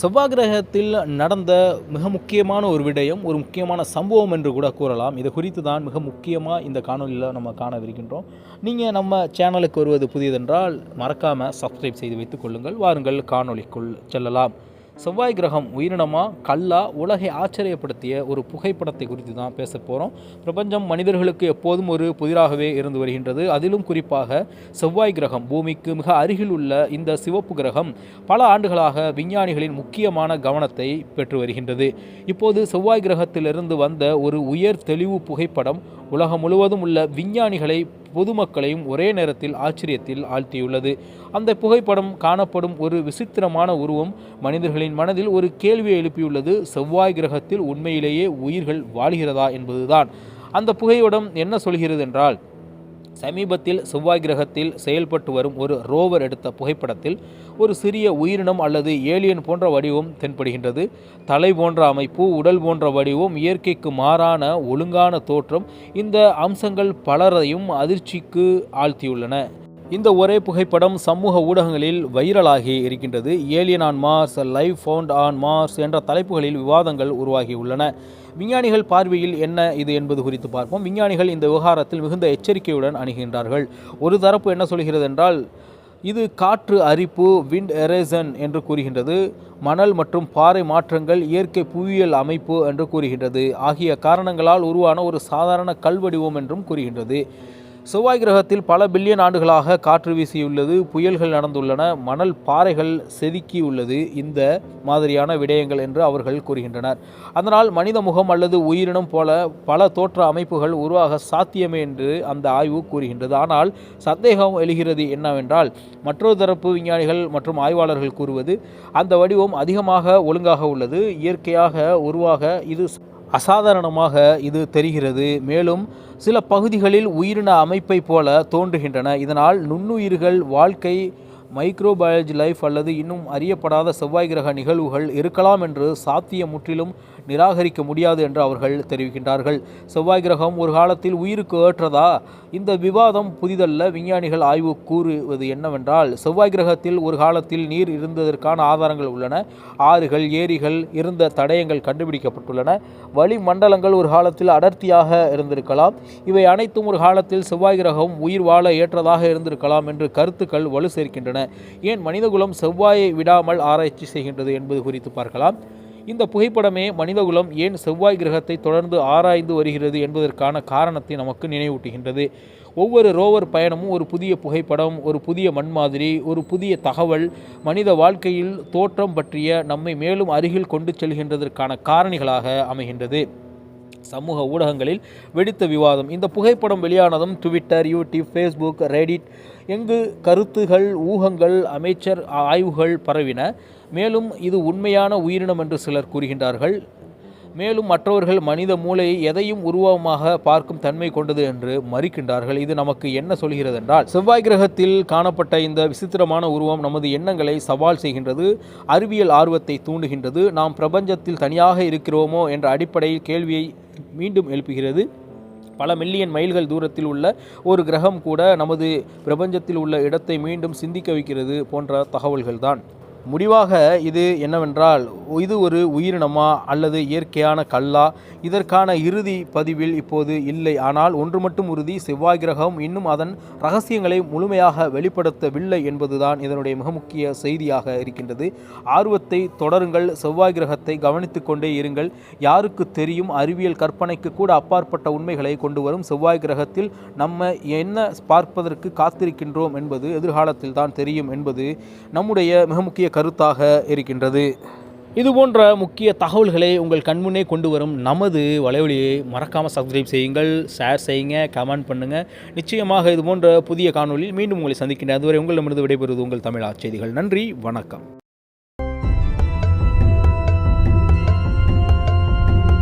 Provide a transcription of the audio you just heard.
செவ்வாய் கிரகத்தில் நடந்த மிக முக்கியமான ஒரு விடயம் ஒரு முக்கியமான சம்பவம் என்று கூட கூறலாம். இது குறித்து தான் மிக முக்கியமாக இந்த காணொலியில் நம்ம காணவிருக்கின்றோம். நீங்கள் நம்ம சேனலுக்கு வருவது புதியதென்றால் மறக்காமல் சப்ஸ்கிரைப் செய்து வைத்துக் கொள்ளுங்கள். வாருங்கள் காணொளிக்குள் செல்லலாம். செவ்வாய் கிரகம் உயிரினமாக கல்லா உலகை ஆச்சரியப்படுத்திய ஒரு புகைப்படத்தை குறித்து தான் பேச போகிறோம் பிரபஞ்சம் மனிதர்களுக்கு எப்போதும் ஒரு புதிராகவே இருந்து வருகின்றது. அதிலும் குறிப்பாக செவ்வாய் கிரகம் பூமிக்கு மிக அருகில் உள்ள இந்த சிவப்பு கிரகம் பல ஆண்டுகளாக விஞ்ஞானிகளின் முக்கியமான கவனத்தை பெற்று வருகின்றது. இப்போது செவ்வாய் கிரகத்திலிருந்து வந்த ஒரு உயர் தெளிவு புகைப்படம் உலகம் முழுவதும் உள்ள விஞ்ஞானிகளை பொதுமக்களையும் ஒரே நேரத்தில் ஆச்சரியத்தில் ஆழ்த்தியுள்ளது. அந்த புகைப்படம் காணப்படும் ஒரு விசித்திரமான உருவம் மனிதர்களின் மனதில் ஒரு கேள்வியை எழுப்பியுள்ளது. செவ்வாய் கிரகத்தில் உண்மையிலேயே உயிர்கள் வாழ்கிறதா? என்பதுதான். அந்த புகைப்படம் என்ன சொல்கிறது என்றால் சமீபத்தில் செவ்வாய் கிரகத்தில் செயல்பட்டு வரும் ஒரு ரோவர் எடுத்த புகைப்படத்தில் ஒரு சிறிய உயிரினம் அல்லது ஏலியன் போன்ற வடிவம் தென்படுகின்றது. தலை போன்ற அமைப்பு உடல் போன்ற வடிவம் இயற்கைக்கு மாறான ஒழுங்கான தோற்றம் இந்த அம்சங்கள் பலரையும் அதிர்ச்சிக்கு ஆழ்த்தியுள்ளன. இந்த ஒரே புகைப்படம் சமூக ஊடகங்களில் வைரலாகி இருக்கின்றது. Alien on Mars live found on Mars என்ற தலைப்புகளில் விவாதங்கள் உருவாகியுள்ளன விஞ்ஞானிகள் பார்வையில் என்ன இது என்பது குறித்து பார்ப்போம். விஞ்ஞானிகள் இந்த விவகாரத்தில் மிகுந்த எச்சரிக்கையுடன் அணுகின்றார்கள். ஒரு தரப்பு என்ன சொல்கிறது என்றால் இது காற்று அரிப்பு விண்ட் எரேசன் என்று கூறுகின்றது. மணல் மற்றும் பாறை மாற்றங்கள் இயற்கை புவியியல் அமைப்பு என்று கூறுகின்றது. ஆகிய காரணங்களால் உருவான ஒரு சாதாரண கல்வடிவம் என்றும் கூறுகின்றது. செவ்வாய் கிரகத்தில் பல பில்லியன் ஆண்டுகளாக காற்று வீசியுள்ளது புயல்கள் நடந்துள்ளன மணல் பாறைகள் செதுக்கியுள்ளது இந்த மாதிரியான விடயங்கள் என்று அவர்கள் கூறுகின்றனர். அதனால் மனித முகம் அல்லது உயிரினம் போல பல தோற்ற அமைப்புகள் உருவாக சாத்தியமே என்று அந்த ஆய்வு கூறுகின்றது. ஆனால் சந்தேகம் எழுகிறது என்னவென்றால் மற்றொரு தரப்பு விஞ்ஞானிகள் மற்றும் ஆய்வாளர்கள் கூறுவது அந்த வடிவம் அதிகமாக ஒழுங்காக உள்ளது இயற்கையாக உருவாக இது அசாதாரணமாக இது தெரிகிறது. மேலும் சில பகுதிகளில் உயிரின அமைப்பை போல தோன்றுகின்றன. இதனால் நுண்ணுயிர்கள் வாழ்க்கை மைக்ரோபயாலஜி லைஃப் அல்லது இன்னும் அறியப்படாத செவ்வாய் கிரக நிகழ்வுகள் இருக்கலாம் என்று சாத்தியம் முற்றிலும் நிராகரிக்க முடியாது என்று அவர்கள் தெரிவிக்கின்றார்கள். செவ்வாய் கிரகம் ஒரு காலத்தில் உயிருக்கு ஏற்றதா? இந்த விவாதம் புதிதல்ல. விஞ்ஞானிகள் ஆய்வு கூறுவது என்னவென்றால் செவ்வாய் கிரகத்தில் ஒரு காலத்தில் நீர் இருந்ததற்கான ஆதாரங்கள் உள்ளன. ஆறுகள் ஏரிகள் இருந்த தடயங்கள் கண்டுபிடிக்கப்பட்டுள்ளன. வளிமண்டலங்கள் ஒரு காலத்தில் அடர்த்தியாக இருந்திருக்கலாம். இவை அனைத்தும் ஒரு காலத்தில் செவ்வாய் கிரகம் உயிர் வாழ ஏற்றதாக இருந்திருக்கலாம் என்று கருத்துக்கள் வலு சேர்க்கின்றன. ஏன் மனிதகுலம் செவ்வாயை விடாமல் ஆராய்ச்சி செய்கின்றது என்பது குறித்து பார்க்கலாம். இந்த புகைப்படமே மனிதகுலம் ஏன் செவ்வாய் கிரகத்தை தொடர்ந்து ஆராய்ந்து வருகிறது என்பதற்கான காரணத்தை நமக்கு நினைவூட்டுகின்றது. ஒவ்வொரு ரோவர் பயணமும் ஒரு புதிய புகைப்படம் ஒரு புதிய மண்மாதிரி ஒரு புதிய தகவல் மனித வாழ்க்கையில் தோற்றம் பற்றிய நம்மை மேலும் அருகில் கொண்டு செல்கின்றதற்கான காரணிகளாக அமைகின்றது. சமூக ஊடகங்களில் வெடித்த விவாதம். இந்த புகைப்படம் வெளியானதும் ட்விட்டர் யூடியூப் ஃபேஸ்புக் ரெடிட் எங்கு கருத்துகள் ஊகங்கள் அமைச்சர் ஆய்வுகள் பரவின. மேலும் இது உண்மையான உயிரினம் என்று சிலர் கூறுகின்றார்கள். மேலும் மற்றவர்கள் மனித மூளையை எதையும் உருவமாக பார்க்கும் தன்மை கொண்டது என்று மறுக்கின்றார்கள். இது நமக்கு என்ன சொல்கிறது என்றால் செவ்வாய் கிரகத்தில் காணப்பட்ட இந்த விசித்திரமான உருவம் நமது எண்ணங்களை சவால் செய்கின்றது அறிவியல் ஆர்வத்தை தூண்டுகின்றது. நாம் பிரபஞ்சத்தில் தனியாக இருக்கிறோமோ என்ற அடிப்படையில் கேள்வியை மீண்டும் எழுப்புகிறது. பல மில்லியன் மைல்கள் தூரத்தில் உள்ள ஒரு கிரகம் கூட நமது பிரபஞ்சத்தில் உள்ள இடத்தை மீண்டும் சிந்திக்க வைக்கிறது போன்ற தகவல்கள் தான் முடிவாக இது என்னவென்றால் இது ஒரு உயிரினமா அல்லது இயற்கையான கல்லா? இதற்கான இறுதி பதிவில் இப்போது இல்லை. ஆனால் ஒன்று மட்டும் உறுதி செவ்வாய் கிரகம் இன்னும் அதன் ரகசியங்களை முழுமையாக வெளிப்படுத்தவில்லை என்பதுதான் இதனுடைய மிக முக்கிய செய்தியாக இருக்கின்றது. ஆர்வத்தை தொடருங்கள் செவ்வாய் கிரகத்தை கவனித்து கொண்டே இருங்கள். யாருக்கு தெரியும் அறிவியல் கற்பனைக்கு கூட அப்பாற்பட்ட உண்மைகளை கொண்டு வரும் செவ்வாய் கிரகத்தில் நம்ம என்ன பார்ப்பதற்கு காத்திருக்கின்றோம் என்பது எதிர்காலத்தில் தான் தெரியும் என்பது நம்முடைய மிக முக்கிய கருத்தாக இருக்கின்றது. இது போன்ற முக்கிய தகவல்களை உங்கள் கண்முன்னே கொண்டு வரும் நமது வலைவலியை மறக்காமல் சப்ஸ்கிரைப் செய்யுங்கள் ஷேர் செய்யுங்க கமெண்ட் பண்ணுங்கள் நிச்சயமாக இது போன்ற புதிய காணொலியில் மீண்டும் உங்களை சந்திக்கின்றேன் அதுவரை உங்களிடமிருந்து விடைபெறுவது உங்கள் தமிழ் செய்திகள் நன்றி வணக்கம்.